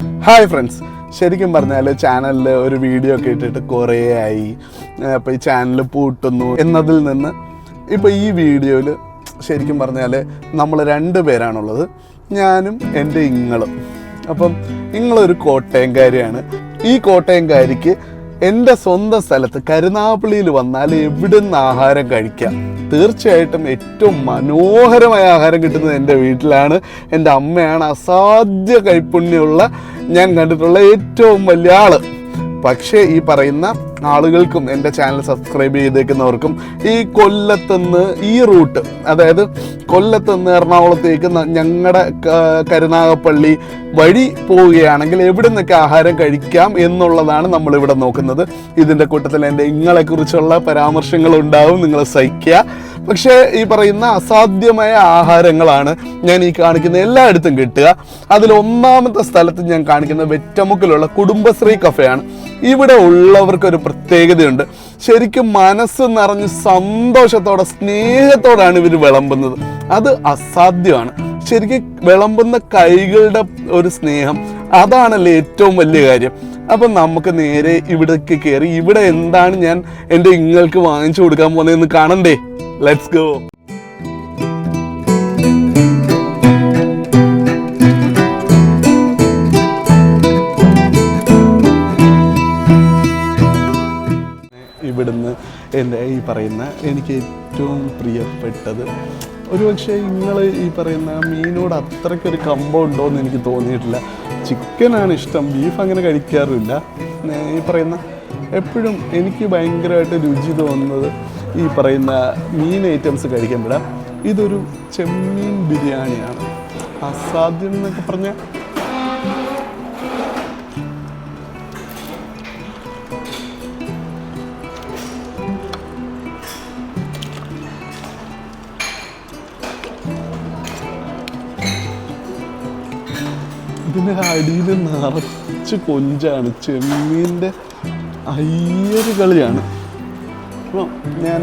Hi friends ശരിക്കും പറഞ്ഞാൽ ചാനലിൽ ഒരു വീഡിയോ ഒക്കെ ഇട്ടിട്ട് കുറേ ആയി. അപ്പോൾ ഈ ചാനൽ പൂട്ടുന്നു എന്നതിൽ നിന്ന് ഇപ്പോൾ ഈ വീഡിയോയിൽ ശരിക്കും പറഞ്ഞാൽ നമ്മൾ രണ്ട് പേരാണുള്ളത്. ഞാനും എന്റെ ഇങ്ങളും. അപ്പം ഇങ്ങളൊരു കോട്ടയംകാരിയാണ്. ഈ കോട്ടയംകാരിക്ക് എന്റെ സ്വന്തം സ്ഥലത്ത് കരുനാപ്പള്ളിയിൽ വന്നാൽ എവിടെ നിന്ന് ആഹാരം കഴിക്കാം? തീർച്ചയായിട്ടും ഏറ്റവും മനോഹരമായ ആഹാരം കിട്ടുന്നത് എന്റെ വീട്ടിലാണ്. എന്റെ അമ്മയാണ് അസാധ്യ കൈപ്പുണ്യമുള്ള ഞാൻ കണ്ടിട്ടുള്ള ഏറ്റവും വലിയ ആൾ. പക്ഷേ ഈ പറയുന്ന ആളുകൾക്കും എന്റെ ചാനൽ സബ്സ്ക്രൈബ് ചെയ്തേക്കുന്നവർക്കും ഈ കൊല്ലത്തുനിന്ന് ഈ റൂട്ട് അതായത് കൊല്ലത്തുനിന്ന് എറണാകുളത്തേക്ക് ഞങ്ങളുടെ കരുനാഗപ്പള്ളി വഴി പോവുകയാണെങ്കിൽ എവിടെ നിന്നൊക്കെ ആഹാരം കഴിക്കാം എന്നുള്ളതാണ് നമ്മളിവിടെ നോക്കുന്നത്. ഇതിന്റെ കൂട്ടത്തിൽ എന്റെ ഇങ്ങളെക്കുറിച്ചുള്ള പരാമർശങ്ങളുണ്ടാവും നിങ്ങൾ സഹിക്കുക. പക്ഷേ ഈ പറയുന്ന അസാധ്യമായ ആഹാരങ്ങളാണ് ഞാൻ ഈ കാണിക്കുന്ന എല്ലായിടത്തും കിട്ടുക. അതിൽ ഒന്നാമത്തെ സ്ഥലത്ത് ഞാൻ കാണിക്കുന്ന വെറ്റമുക്കിലുള്ള കുടുംബശ്രീ കഫയാണ്. ഇവിടെ ഉള്ളവർക്ക് ഒരു പ്രത്യേകതയുണ്ട്. ശരിക്കും മനസ്സ് നിറഞ്ഞ് സന്തോഷത്തോടെ സ്നേഹത്തോടാണ് ഇവർ വിളമ്പുന്നത്. അത് അസാധ്യമാണ്. ശരിക്കും വിളമ്പുന്ന കൈകളുടെ ഒരു സ്നേഹം അതാണല്ലേ ഏറ്റവും വലിയ കാര്യം. അപ്പം നമുക്ക് നേരെ ഇവിടേക്ക് കയറി ഇവിടെ എന്താണ് ഞാൻ എന്റെ ഇങ്ങൾക്ക് വാങ്ങിച്ചു കൊടുക്കാൻ പോകുന്നതെന്ന് കാണണ്ടേ? ലെറ്റ്സ് ഗോ ഇവിടുന്ന് എന്റെ ഈ പറയുന്ന എനിക്ക് ഏറ്റവും പ്രിയപ്പെട്ടത് ഒരുപക്ഷെ നിങ്ങൾ ഈ പറയുന്ന മീനോട് അത്രയ്ക്കൊരു കമ്പം ഉണ്ടോ എന്ന് എനിക്ക് തോന്നിയിട്ടില്ല. ചിക്കനാണ് ഇഷ്ടം ബീഫ് അങ്ങനെ കഴിക്കാറില്ല ഈ പറയുന്ന എപ്പോഴും എനിക്ക് ഭയങ്കരമായിട്ട് രുചി തോന്നുന്നത് ഈ പറയുന്ന മീൻ ഐറ്റംസ് കഴിക്കുമ്പോൾ ഇതൊരു ചെമ്മീൻ ബിരിയാണിയാണ്. അസാധ്യം എന്നൊക്കെ പറഞ്ഞാൽ ഇതിന്റെ അടിയിൽ നിറച്ച് കൊഞ്ചാണ്. ചെമ്മീന്റെ അയ്യൊരു കളിയാണ്. അപ്പോൾ ഞാൻ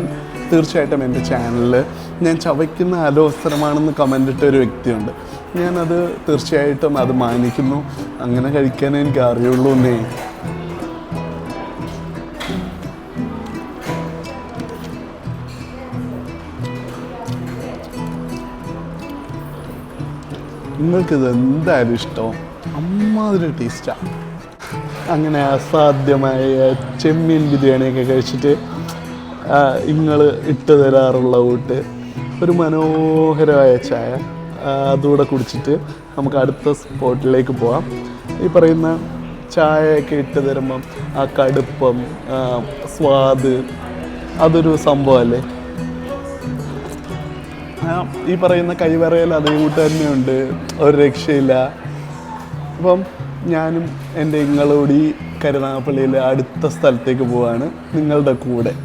തീർച്ചയായിട്ടും എന്റെ ചാനലിൽ ഞാൻ ചവയ്ക്കുന്ന അലോസരമാണെന്ന് കമന്റ് ഇട്ട ഒരു വ്യക്തിയുണ്ട്. ഞാനത് തീർച്ചയായിട്ടും അത് മാനിക്കുന്നു. അങ്ങനെ കഴിക്കാനേ എനിക്ക് അറിയുള്ളൂ എന്നേ. നിങ്ങൾക്കിത് എന്തായാലും ഇഷ്ടവും അമ്മാതിരി ടേസ്റ്റാണ് അങ്ങനെ അസാധ്യമായ ചെമ്മീൻ ബിരിയാണിയൊക്കെ കഴിച്ചിട്ട് നിങ്ങൾ ഇട്ട് തരാറുള്ള കൂട്ട് ഒരു മനോഹരമായ ചായ. അതുകൂടെ കുടിച്ചിട്ട് നമുക്ക് അടുത്ത സ്പോട്ടിലേക്ക് പോവാം. ഈ പറയുന്ന ചായയൊക്കെ ഇട്ട് തരുമ്പം ആ കടുപ്പം സ്വാദ് അതൊരു സംഭവമല്ലേ ഈ പറയുന്ന കൈവറയിൽ അതേ കൂട്ട് തന്നെയുണ്ട്. ഒരു രക്ഷയില്ല. അപ്പം ഞാനും എന്റെ ഇങ്ങളോടി കരുനാഗപ്പള്ളിയിലെ അടുത്ത സ്ഥലത്തേക്ക് പോവാണ്. നിങ്ങളുടെ കൂടെ.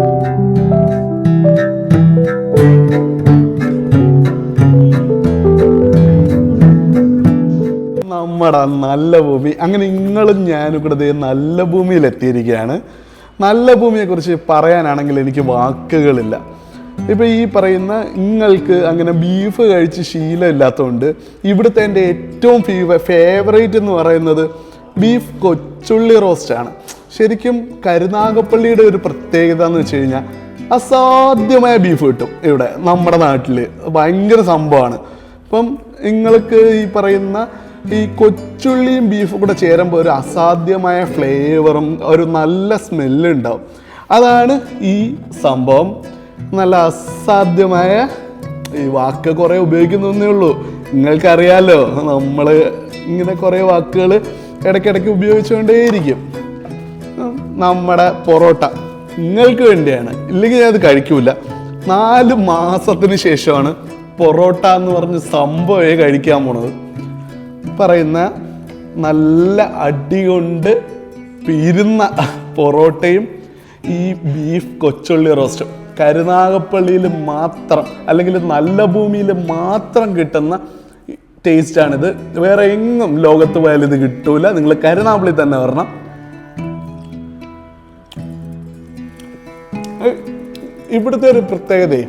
നമ്മുടെ നല്ല ഭൂമി. അങ്ങനെ നിങ്ങളും ഞാനും കൂടെ നല്ല ഭൂമിയിൽ എത്തിയിരിക്കുകയാണ്. നല്ല ഭൂമിയെ കുറിച്ച് പറയാനാണെങ്കിൽ എനിക്ക് വാക്കുകളില്ല. ഇപ്പൊ ഈ പറയുന്ന നിങ്ങൾക്ക് അങ്ങനെ ബീഫ് കഴിച്ച് ശീലമില്ലാത്തതുകൊണ്ട് ഇവിടുത്തെ എന്റെ ഏറ്റവും ഫീവ ഫേവറേറ്റ് എന്ന് പറയുന്നത് ബീഫ് കൊച്ചുള്ളി റോസ്റ്റാണ് ശരിക്കും കരുനാഗപ്പള്ളിയുടെ ഒരു പ്രത്യേകത എന്ന് വെച്ച് കഴിഞ്ഞാൽ അസാധ്യമായ ബീഫ് കിട്ടും ഇവിടെ നമ്മുടെ നാട്ടിൽ ഭയങ്കര സംഭവമാണ് അപ്പം നിങ്ങൾക്ക് ഈ പറയുന്ന ഈ കൊച്ചുള്ളിയും ബീഫും കൂടെ ചേരുമ്പോൾ ഒരു അസാധ്യമായ ഫ്ലേവറും ഒരു നല്ല സ്മെല്ലും ഉണ്ടാവും. അതാണ് ഈ സംഭവം. നല്ല അസാധ്യമായ ഈ വാക്ക് കുറേ ഉപയോഗിക്കുന്നേ ഉള്ളൂ. നിങ്ങൾക്കറിയാലോ നമ്മൾ ഇങ്ങനെ കുറേ വാക്കുകൾ ഇടയ്ക്കിടയ്ക്ക് ഉപയോഗിച്ചുകൊണ്ടേയിരിക്കും. നമ്മുടെ പൊറോട്ട നിങ്ങൾക്ക് വേണ്ടിയാണ്. ഇല്ലെങ്കിൽ ഞാനത് കഴിക്കൂല. നാല് മാസത്തിന് ശേഷമാണ് പൊറോട്ട എന്ന് പറഞ്ഞ സംഭവമേ കഴിക്കാൻ പോണത്. പറയുന്ന നല്ല അടി കൊണ്ട് പിരുന്ന പൊറോട്ടയും ഈ ബീഫ് കൊച്ചുള്ളി റോസ്റ്റും. കരുനാഗപ്പള്ളിയിൽ മാത്രം അല്ലെങ്കിൽ നല്ല ഭൂമിയിൽ മാത്രം കിട്ടുന്ന ടേസ്റ്റാണിത്. വേറെ എങ്ങും ലോകത്ത് പോയാലും ഇത് കിട്ടൂല. നിങ്ങൾ കരുനാഗപ്പള്ളി തന്നെ വരണം. ഇവിടുത്തെ ഒരു പ്രത്യേകതയെ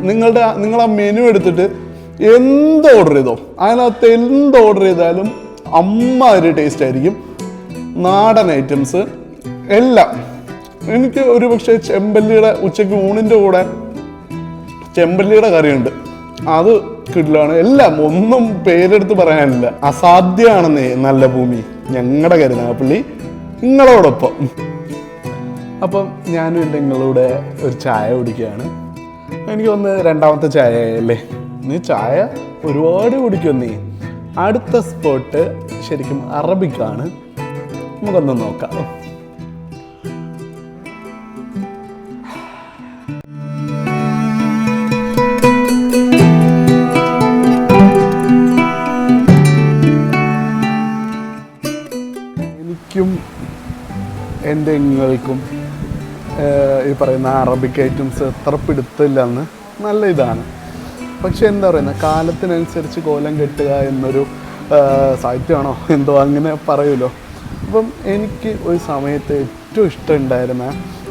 നിങ്ങളുടെ നിങ്ങൾ ആ മെനു എടുത്തിട്ട് എന്ത് ഓർഡർ ചെയ്തോ അതിനകത്ത് എന്ത് ഓർഡർ ചെയ്താലും അമ്മ ഒരു ടേസ്റ്റ് ആയിരിക്കും. നാടൻ ഐറ്റംസ് എല്ലാം. എനിക്ക് ഒരു പക്ഷേ ചെമ്പല്ലിയുടെ ഉച്ചയ്ക്ക് ഊണിന്റെ കൂടെ ചെമ്പല്ലിയുടെ കറിയുണ്ട്. അത് കിട്ടിലാണ് എല്ലാം ഒന്നും പേരെടുത്ത് പറയാനില്ല. അസാധ്യമാണെന്നേ നല്ല ഭൂമി. ഞങ്ങളുടെ കരുനാഗപ്പള്ളി നിങ്ങളോടൊപ്പം. അപ്പം ഞാനും നിങ്ങളുടെ ഒരു ചായ കുടിക്കുകയാണ്. എനിക്ക് ഒന്ന് രണ്ടാമത്തെ ചായ അല്ലേ നീ ചായ ഒരുപാട് കുടിക്കും നീ. അടുത്ത സ്പോട്ട് ശരിക്കും അറബിക്കാണ്. നമുക്കൊന്ന് നോക്കാം. എനിക്കും എന്റെ ഇങ്ങൾക്കും ഏഹ്, ഈ പറയുന്ന അറബിക് ഐറ്റംസ് എത്ര പിടുത്തില്ലെന്ന് നല്ല ഇതാണ്. പക്ഷെ എന്താ പറയുന്നത് കാലത്തിനനുസരിച്ച് കോലം കെട്ടുക എന്നൊരു സാഹിത്യമാണോ എന്തോ അങ്ങനെ പറയുമല്ലോ. അപ്പം എനിക്ക് ഒരു സമയത്ത് ഏറ്റവും ഇഷ്ടമുണ്ടായിരുന്ന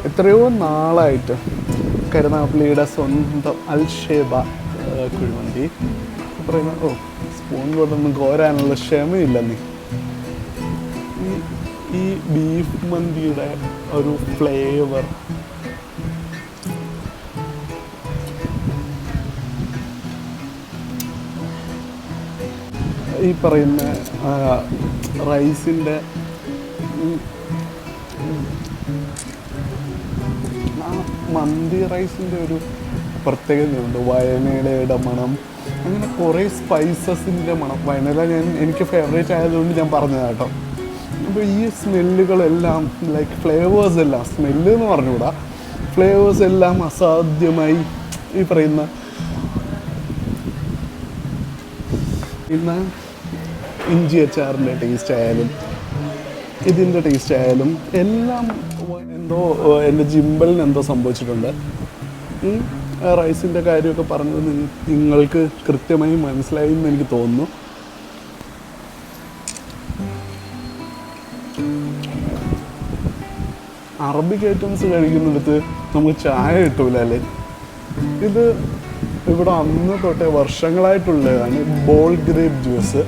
എത്രയോ നാളായിട്ട് കരുനാപ്പിളിയുടെ സ്വന്തം അൽഷേബ കുഴിമന്തി. പറയുന്ന ഓ സ്പൂൺ കൊണ്ടൊന്നും കോരാനുള്ള ക്ഷമയില്ല നീ. ഈ ബീഫ് മന്തിയുടെ ഒരു ഫ്ലേവർ ഈ പറയുന്ന റൈസിന്റെ മന്തി റൈസിന്റെ ഒരു പ്രത്യേകതയുണ്ട്. വയനയുടെ മണം അങ്ങനെ കുറേ സ്പൈസസിന്റെ മണം. വയനയിലെ ഞാൻ എനിക്ക് ഫേവറേറ്റ് ആയതുകൊണ്ട് ഞാൻ പറഞ്ഞതാണ് കേട്ടോ. അപ്പോൾ ഈ സ്മെല്ലുകളെല്ലാം ലൈക്ക് ഫ്ലേവേഴ്സ് എല്ലാം സ്മെല്ല് എന്ന് പറഞ്ഞുകൂടാ. ഫ്ലേവേഴ്സ് എല്ലാം അസാധ്യമായി ഈ പറയുന്ന ഇന്ന് ഇഞ്ചി അച്ചാറിന്റെ ടേസ്റ്റ് ആയാലും ഇതിന്റെ ടേസ്റ്റ് ആയാലും എല്ലാം എന്തോ എന്റെ ജിമ്പലിന് എന്തോ സംഭവിച്ചിട്ടുണ്ട്. റൈസിന്റെ കാര്യമൊക്കെ പറഞ്ഞത് നിങ്ങൾക്ക് കൃത്യമായി മനസ്സിലായി എന്ന് എനിക്ക് തോന്നുന്നു. അറബിക് ഐറ്റംസ് കഴിക്കുന്നിടത്ത് നമുക്ക് ചായ കിട്ടൂല അല്ലേ? ഇത് ഇവിടെ അന്ന് തൊട്ടേ വർഷങ്ങളായിട്ടുള്ളതാണ് ബോൾ ഗ്രേപ്പ് ജ്യൂസ്.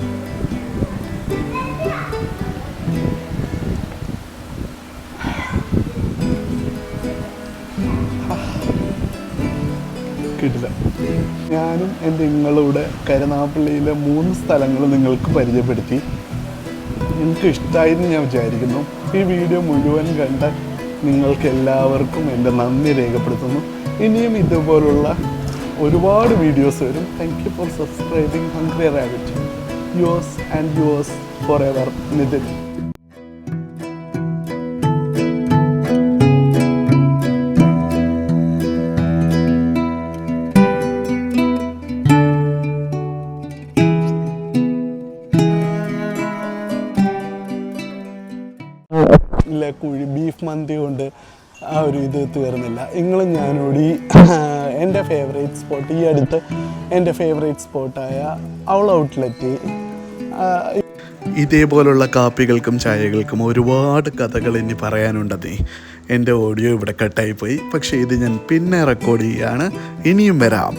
കിട്ടില്ല. ഞാനും എന്റെ നിങ്ങളുടെ കരുനാഗപ്പള്ളിയിലെ മൂന്ന് സ്ഥലങ്ങൾ നിങ്ങൾക്ക് പരിചയപ്പെടുത്തി. നിങ്ങൾക്ക് ഇഷ്ടമായെന്ന് ഞാൻ വിചാരിക്കുന്നു ഈ വീഡിയോ മുഴുവൻ കണ്ട നിങ്ങൾക്ക് എല്ലാവർക്കും എന്റെ നന്ദി രേഖപ്പെടുത്തുന്നു. ഇനിയും ഇതുപോലുള്ള ഒരുപാട് വീഡിയോസ് വരും. Thank you for subscribing hungry rabbit yours and yours forever Nithin ഇല്ല കുഴി ബീഫ് മന്തി കൊണ്ട് ആ ഒരു ഇത് തീർന്നില്ല. നിങ്ങളും ഞാനോടി എന്റെ ഫേവറേറ്റ് സ്പോട്ട് ഈ അടുത്ത് എന്റെ ഫേവറേറ്റ് സ്പോട്ടായ ഔൾ ഔട്ട്ലെറ്റ്. ഇതേപോലുള്ള കാപ്പികൾക്കും ചായകൾക്കും ഒരുപാട് കഥകൾ ഇനി പറയാനുണ്ടതേ എന്റെ ഓഡിയോ ഇവിടെ കട്ടായി പോയി പക്ഷേ ഇത് ഞാൻ പിന്നെ റെക്കോർഡ് ചെയ്യുകയാണ് ഇനിയും വരാം.